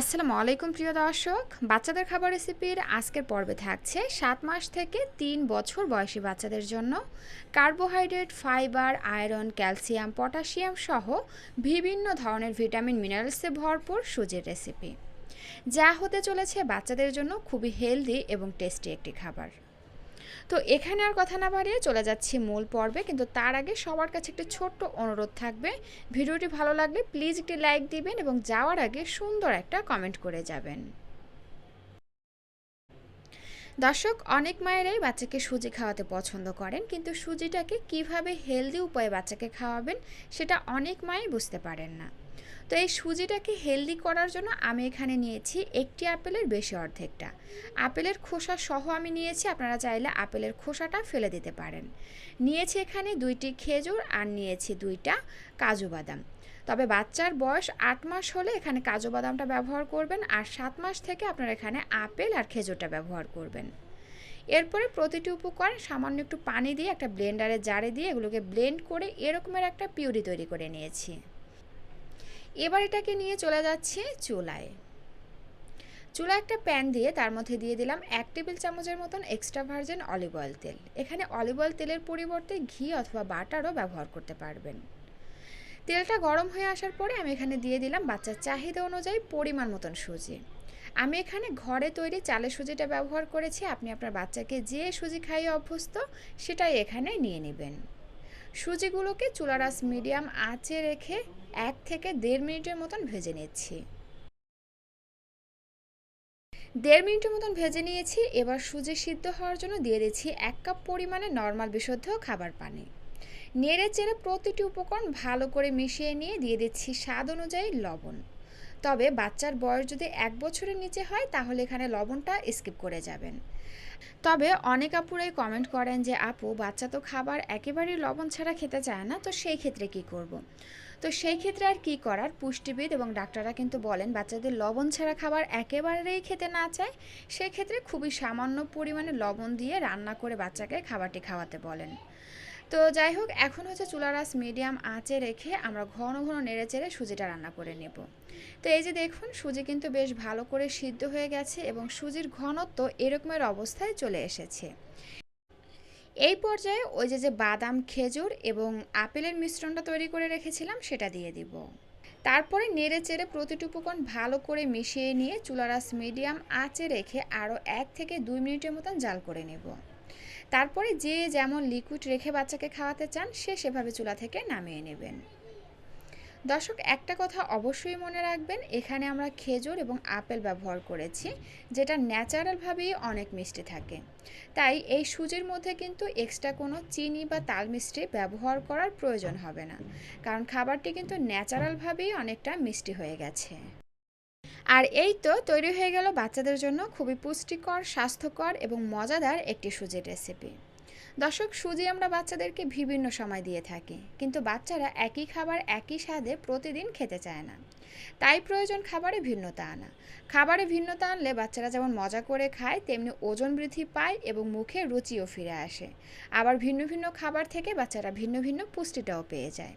আসসালামু আলাইকুম, প্রিয় দর্শক। বাচ্চাদের খাবার রেসিপির আজকের পর্বে থাকছে সাত মাস থেকে তিন বছর বয়সী বাচ্চাদের জন্য carbohydrate, fibre, iron, calcium, potassium সহ বিভিন্ন ধরনের ভিটামিন, মিনারেলসে ভরপুর সুজির রেসিপি। যা হতে চলেছে বাচ্চাদের জন্য খুবই হেলদি এবং টেস্টি একটি খাবার। তো এখানে আর কথা না বাড়িয়ে চলে যাচ্ছি মূল পর্বে, কিন্তু তার আগে সবার কাছে একটি ছোট্ট অনুরোধ থাকবে। ভিডিওটি ভালো লাগলে প্লিজ একটি লাইক দিবেন এবং যাওয়ার আগে সুন্দর একটা কমেন্ট করে যাবেন। দর্শক, অনেক মায়েরাই বাচ্চাকে সুজি খাওয়াতে পছন্দ করেন, কিন্তু সুজিটাকে কীভাবে হেলদি উপায়ে বাচ্চাকে খাওয়াবেন সেটা অনেক মাই বুঝতে পারেন না। তো এই সুজিটাকে হেলদি করার জন্য আমি এখানে নিয়েছি একটি আপেলের বেশি অর্ধেকটা। আপেলের খোসা সহ আমি নিয়েছি, আপনারা চাইলে আপেলের খোসাটা ফেলে দিতে পারেন। নিয়েছি এখানে দুইটি খেজুর আর নিয়েছি দুইটা কাজু বাদাম। তবে বাচ্চার বয়স আট মাস হলে এখানে কাজু বাদামটা ব্যবহার করবেন আর সাত মাস থেকে আপনারা এখানে আপেল আর খেজুরটা ব্যবহার করবেন। এরপরে প্রতিটি উপকরণ সামান্য একটু পানি দিয়ে একটা ব্লেন্ডারে জারে দিয়ে এগুলোকে ব্লেন্ড করে এরকমের একটা পিউরি তৈরি করে নিয়েছি। এবার এটাকে নিয়ে চলে যাচ্ছি চুলায়। চুলা একটা প্যান দিয়ে তার মধ্যে দিয়ে দিলাম এক টেবিল চামচের মতন এক্সট্রা ভার্জিন অলিভ অয়েল তেল। এখানে অলিভ অয়েল তেলের পরিবর্তে ঘি অথবা বাটারও ব্যবহার করতে পারবেন। তেলটা গরম হয়ে আসার পরে আমি এখানে দিয়ে দিলাম বাচ্চার চাহিদা অনুযায়ী পরিমাণ মতন সুজি। আমি এখানে ঘরে তৈরি চালের সুজিটা ব্যবহার করেছি, আপনি আপনার বাচ্চাকে যে সুজি খাইয়ে অভ্যস্ত সেটাই এখানে নিয়ে নেবেন। সুজিগুলোকে চুলারাস মিডিয়াম আঁচে রেখে এক থেকে দেড় মিনিটের মতন ভেজে নিচ্ছি। দেড় মিনিটের মতন ভেজে নিয়েছি, এবার সুজি সিদ্ধ হওয়ার জন্য দিয়ে দিচ্ছি এক কাপ পরিমাণে নর্মাল বিশুদ্ধ খাবার পানি। নেড়ে চেড়ে প্রতিটি উপকরণ ভালো করে মিশিয়ে নিয়ে দিয়ে দিচ্ছি স্বাদ অনুযায়ী লবণ। তবে বাচ্চার বয়স যদি এক বছরের নিচে হয়, তাহলে এখানে লবণটা স্কিপ করে যাবেন। তবে অনেক আপুরাই কমেন্ট করেন যে, আপু, বাচ্চা তো খাবার একেবারেই লবণ ছাড়া খেতে চায় না, তো সেই ক্ষেত্রে কি করব। তো সেই ক্ষেত্রে আর কি করার? পুষ্টিবিদ এবং ডাক্তাররা কিন্তু বলেন, বাচ্চাদের লবণ ছাড়া খাবার একেবারেই খেতে না চায়। সেক্ষেত্রে খুবই সামান্য পরিমাণে লবণ দিয়ে রান্না করে বাচ্চাকে খাবারটি খাওয়াতে বলেন। তো যাই হোক, এখন হচ্ছে চুলা চুলারাস মিডিয়াম আঁচে রেখে আমরা ঘন ঘন নেড়ে চেড়ে সুজিটা রান্না করে নেব। তো এই যে দেখুন, সুজি কিন্তু বেশ ভালো করে সিদ্ধ হয়ে গেছে এবং সুজির ঘনত্ব এরকমের অবস্থায় চলে এসেছে। এই পর্যায়ে ওই যে যে বাদাম, খেজুর এবং আপেলের মিশ্রণটা তৈরি করে রেখেছিলাম, সেটা দিয়ে দিব। তারপরে নেড়ে চেড়ে প্রতিটি উপকরণ ভালো করে মিশিয়ে নিয়ে চুলারাস মিডিয়াম আঁচে রেখে আরও এক থেকে দুই মিনিটের মতন জাল করে নেব। তারপরে যে যেমন লিকুইড রেখে বাচ্চাকে খাওয়াতে চান, সে সেভাবে চুলা থেকে নামিয়ে নেবেন। দর্শক, একটা কথা অবশ্যই মনে রাখবেন, এখানে আমরা খেজুর এবং আপেল ব্যবহার করেছি, যেটা ন্যাচারালভাবেই অনেক মিষ্টি থাকে। তাই এই সুজির মধ্যে কিন্তু এক্সট্রা কোনো চিনি বা তাল মিষ্টি ব্যবহার করার প্রয়োজন হবে না, কারণ খাবারটি কিন্তু ন্যাচারালভাবেই অনেকটা মিষ্টি হয়ে গেছে। আর এই তো তৈরি হয়ে গেল বাচ্চাদের জন্য খুবই পুষ্টিকর, স্বাস্থ্যকর এবং মজাদার একটি সুজির রেসিপি দর্শক, সুজি আমরা বাচ্চাদেরকে বিভিন্ন সময় দিয়ে থাকি, কিন্তু বাচ্চারা একই খাবার একই স্বাদে প্রতিদিন খেতে চায় না। তাই প্রয়োজন খাবারে ভিন্নতা আনা। খাবারে ভিন্নতা আনলে বাচ্চারা যেমন মজা করে খায়, তেমনি ওজন বৃদ্ধি পায় এবং মুখে রুচিও ফিরে আসে। আবার ভিন্ন ভিন্ন খাবার থেকে বাচ্চারা ভিন্ন ভিন্ন পুষ্টিটাও পেয়ে যায়।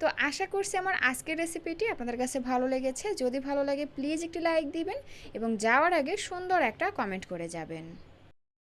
তো আশা করছি আমার আজকের রেসিপিটি আপনাদের কাছে ভালো লেগেছে। যদি ভালো লাগে প্লিজ একটি লাইক দিবেন এবং যাওয়ার আগে সুন্দর একটা কমেন্ট করে যাবেন।